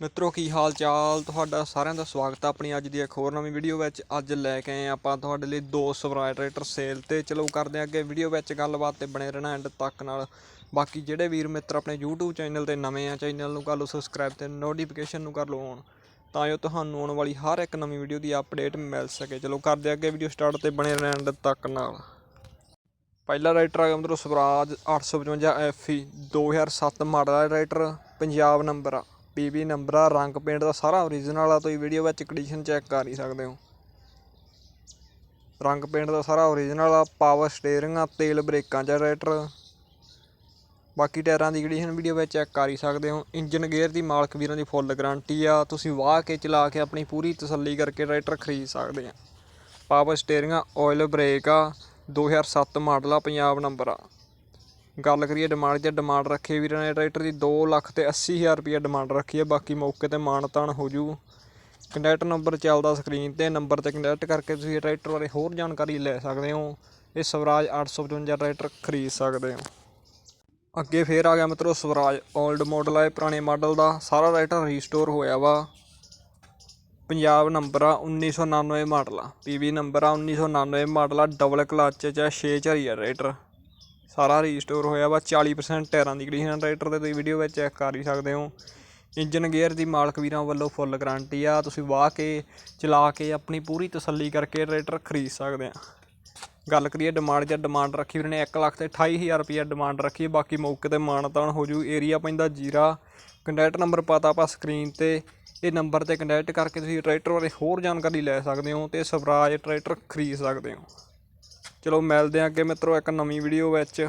ਮਿੱਤਰੋ, ਕੀ ਹਾਲ ਚਾਲ? ਤੁਹਾਡਾ ਸਾਰਿਆਂ ਦਾ ਸਵਾਗਤ ਹੈ ਆਪਣੀ ਅੱਜ ਦੀ ਇੱਕ ਹੋਰ ਨਵੀਂ ਵੀਡੀਓ ਵਿੱਚ। ਅੱਜ ਲੈ ਕੇ ਆਏ ਆਪਾਂ ਤੁਹਾਡੇ ਲਈ ਦੋ ਸਵਰਾਜ ਟਰੈਕਟਰ ਸੇਲ ਤੇ। ਚਲੋ ਕਰਦੇ ਹਾਂ ਅੱਗੇ ਵੀਡੀਓ ਵਿੱਚ ਗੱਲਬਾਤ ਤੇ ਬਣੇ ਰਹਿਣਾ ਐਂਡ ਤੱਕ ਨਾਲ। ਬਾਕੀ ਜਿਹੜੇ ਵੀਰ ਮਿੱਤਰ ਆਪਣੇ YouTube ਚੈਨਲ ਤੇ ਨਵੇਂ ਆ ਚੈਨਲ ਨੂੰ ਕਰ ਲਓ ਸਬਸਕ੍ਰਾਈਬ ਤੇ ਨੋਟੀਫਿਕੇਸ਼ਨ ਨੂੰ ਕਰ ਲਓ ਔਨ ਤਾਂ ਜੋ ਤੁਹਾਨੂੰ ਆਉਣ ਵਾਲੀ ਹਰ ਇੱਕ ਨਵੀਂ ਵੀਡੀਓ ਦੀ ਅਪਡੇਟ ਮਿਲ ਸਕੇ। ਚਲੋ, ਕਰਦੇ ਅੱਗੇ ਵੀਡੀਓ ਸਟਾਰਟ ਤੇ ਬਣੇ ਰਹਿਣਾ ਐਂਡ ਤੱਕ ਨਾਲ। ਪਹਿਲਾ ਰਾਈਟਰ ਆ ਗਿਆ ਮਤਲਬ ਸਵਰਾਜ 855 FE 2007 ਮਾਡਲ ਦਾ ਰਾਈਟਰ ਪੰਜਾਬ ਨੰਬਰ ਆ। ਪੀਬੀ ਨੰਬਰ ਆ ਰੰਗ ਪੇਂਟ ਦਾ ਸਾਰਾ ਓਰੀਜਨਲ ਆ, ਤੁਸੀਂ ਵੀਡੀਓ ਵਿੱਚ ਕੰਡੀਸ਼ਨ ਚੈੱਕ ਕਰ ਹੀ ਸਕਦੇ ਹੋ। ਰੰਗ ਪੇਂਟ ਦਾ ਸਾਰਾ ਓਰੀਜਨਲ ਆ ਪਾਵਰ ਸਟੀਅਰਿੰਗ ਆ, ਤੇਲ ਬ੍ਰੇਕਾਂ ਚ ਰਾਈਟਰ ਬਾਕੀ ਟਾਇਰਾਂ ਦੀ ਕੰਡੀਸ਼ਨ ਵੀਡੀਓ ਵਿੱਚ ਚੈੱਕ ਕਰ ਹੀ ਸਕਦੇ ਹੋ। ਇੰਜਨ ਗੇਅਰ ਦੀ ਮਾਲਕ ਵੀਰਾਂ ਦੀ ਫੁੱਲ ਗਾਰੰਟੀ ਆ, ਤੁਸੀਂ ਵਾਹ ਕੇ ਚਲਾ ਕੇ ਆਪਣੀ ਪੂਰੀ ਤਸੱਲੀ ਕਰਕੇ ਰਾਈਟਰ ਖਰੀਦ ਸਕਦੇ ਆ। ਪਾਵਰ ਸਟੀਅਰਿੰਗ ਆ ਆਇਲ ਬ੍ਰੇਕ ਆ 2007 ਮਾਡਲ ਆ, ਪੰਜਾਬ ਨੰਬਰ ਆ। ਗੱਲ ਕਰੀਏ ਡਿਮਾਂਡ ਦੀ ਡਿਮਾਂਡ ਰੱਖੀ ਵੀਰਾਂ ਨੇ, ਟਰੈਕਟਰ ਦੀ 2 ਲੱਖ ਤੇ 80 ਹਜ਼ਾਰ ਰੁਪਏ ਡਿਮਾਂਡ ਰੱਖੀ ਹੈ ਬਾਕੀ ਮੌਕੇ ਤੇ ਮਾਨਤਾਨ ਹੋ ਜੂ। ਕੰਟੈਕਟ ਨੰਬਰ ਚੱਲਦਾ ਸਕਰੀਨ ਤੇ ਨੰਬਰ ਤੇ ਕੰਟੈਕਟ ਕਰਕੇ ਤੁਸੀਂ ਟਰੈਕਟਰ ਬਾਰੇ ਹੋਰ ਜਾਣਕਾਰੀ ਲੈ ਸਕਦੇ ਹੋ। ਇਹ ਸਵਰਾਜ 855 ਟਰੈਕਟਰ ਖਰੀਦ ਸਕਦੇ ਹੋ। ਅੱਗੇ ਫੇਰ ਆ ਗਿਆ ਮਿੱਤਰੋ ਸਵਰਾਜ 올ਡ ਮਾਡਲ ਆ ਪੁਰਾਣੇ ਮਾਡਲ ਦਾ, ਸਾਰਾ ਟਰੈਕਟਰ ਰੀਸਟੋਰ ਹੋਇਆ ਵਾ। ਪੰਜਾਬ ਨੰਬਰ ਆ 1999 ਮਾਡਲ ਆ ਪੀਵੀ ਨੰਬਰ ਆ 1999 ਮਾਡਲ ਆ ਡਬਲ ਕਲਚ ਚ ਆ 6 ਝਰੀ ਆ ਟਰੈਕਟਰ। ਸਾਰਾ ਰੀਸਟੋਰ ਹੋਇਆ ਵਾ 40% ਟਾਇਰਾਂ ਦੀ ਕੰਡੀਸ਼ਨ ਟਰੈਕਟਰ ਤੇ ਤੁਸੀਂ ਵੀਡੀਓ ਵਿੱਚ ਚੈੱਕ ਕਰ ਹੀ ਸਕਦੇ ਹੋ। ਇੰਜਨ ਗੇਅਰ ਦੀ ਮਾਲਕ ਵੀਰਾਂ ਵੱਲੋਂ ਫੁੱਲ ਗਾਰੰਟੀ ਆ, ਤੁਸੀਂ ਵਾਹ ਕੇ, ਚਲਾ ਕੇ ਆਪਣੀ ਪੂਰੀ ਤਸੱਲੀ ਕਰਕੇ ਟਰੈਕਟਰ ਖਰੀਦ ਸਕਦੇ ਆ। ਗੱਲ ਕਰੀਏ ਡਿਮਾਂਡ ਜਾਂ ਡਿਮਾਂਡ ਰੱਖੀ ਵੀਰ ਨੇ 1 ਲੱਖ ਤੇ 28000 ਰੁਪਏ ਡਿਮਾਂਡ ਰੱਖੀ ਬਾਕੀ ਮੌਕੇ ਤੇ ਮਾਨਤਾਨ ਹੋ ਜੂ ਏਰੀਆ ਪੈਂਦਾ ਜੀਰਾ। ਕੰਟੈਕਟ ਨੰਬਰ ਪਤਾ ਆਪਾਂ ਸਕਰੀਨ ਤੇ, ਇਹ ਨੰਬਰ ਤੇ ਕੰਟੈਕਟ ਕਰਕੇ ਤੁਸੀਂ ਟਰੈਕਟਰ ਬਾਰੇ ਹੋਰ ਜਾਣਕਾਰੀ ਲੈ ਸਕਦੇ ਹੋ ਤੇ ਸਵਰਾਜ ਟਰੈਕਟਰ ਖਰੀਦ ਸਕਦੇ ਹੋ। ਚਲੋ ਮਿਲਦੇ ਹਾਂ ਅੱਗੇ ਮਿੱਤਰੋ ਇੱਕ ਨਵੀਂ ਵੀਡੀਓ ਵਿੱਚ।